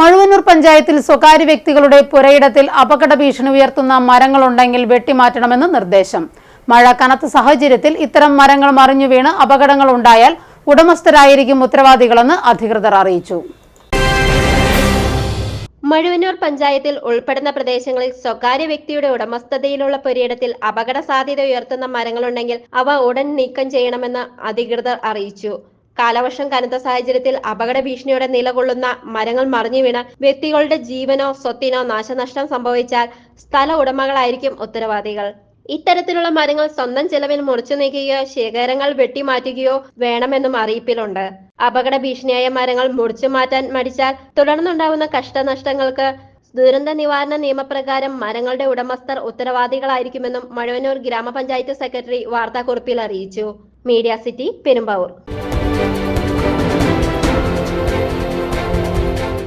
മഴുവന്നൂർ പഞ്ചായത്തിൽ സ്വകാര്യ വ്യക്തികളുടെ പുരയിടത്തിൽ അപകട ഭീഷണി ഉയർത്തുന്ന മരങ്ങളുണ്ടെങ്കിൽ വെട്ടിമാറ്റണമെന്ന് നിർദ്ദേശം. മഴ കനത്ത സാഹചര്യത്തിൽ ഇത്തരം മരങ്ങൾ മറിഞ്ഞു വീണ് അപകടങ്ങൾ ഉണ്ടായാൽ ഉടമസ്ഥരായിരിക്കും ഉത്തരവാദികളെന്ന് അധികൃതർ അറിയിച്ചു. മഴുവന്നൂർ പഞ്ചായത്തിൽ ഉൾപ്പെടുന്ന പ്രദേശങ്ങളിൽ സ്വകാര്യ വ്യക്തിയുടെ ഉടമസ്ഥതയിലുള്ള പുരയിടത്തിൽ അപകട സാധ്യത ഉയർത്തുന്ന മരങ്ങളുണ്ടെങ്കിൽ അവ ഉടൻ നീക്കം ചെയ്യണമെന്ന് അധികൃതർ അറിയിച്ചു. കാലവർഷം കനത്ത സാഹചര്യത്തിൽ അപകട ഭീഷണിയോടെ നിലകൊള്ളുന്ന മരങ്ങൾ മറിഞ്ഞു വീണ് വ്യക്തികളുടെ ജീവനോ സ്വത്തിനോ നാശനഷ്ടം സംഭവിച്ചാൽ സ്ഥല ഉടമകളായിരിക്കും ഉത്തരവാദികൾ. ഇത്തരത്തിലുള്ള മരങ്ങൾ സ്വന്തം ചെലവിൽ മുറിച്ചു നീക്കുകയോ ശേഖരങ്ങൾ വെട്ടിമാറ്റുകയോ വേണമെന്നും അറിയിപ്പിലുണ്ട്. അപകട ഭീഷണിയായ മരങ്ങൾ മുറിച്ചു മാറ്റാൻ മടിച്ചാൽ തുടർന്നുണ്ടാവുന്ന കഷ്ടനഷ്ടങ്ങൾക്ക് ദുരന്ത നിവാരണ നിയമപ്രകാരം മരങ്ങളുടെ ഉടമസ്ഥർ ഉത്തരവാദികളായിരിക്കുമെന്നും മഴവന്നൂർ ഗ്രാമപഞ്ചായത്ത് സെക്രട്ടറി വാർത്താക്കുറിപ്പിൽ അറിയിച്ചു. Media city Perumbavoor.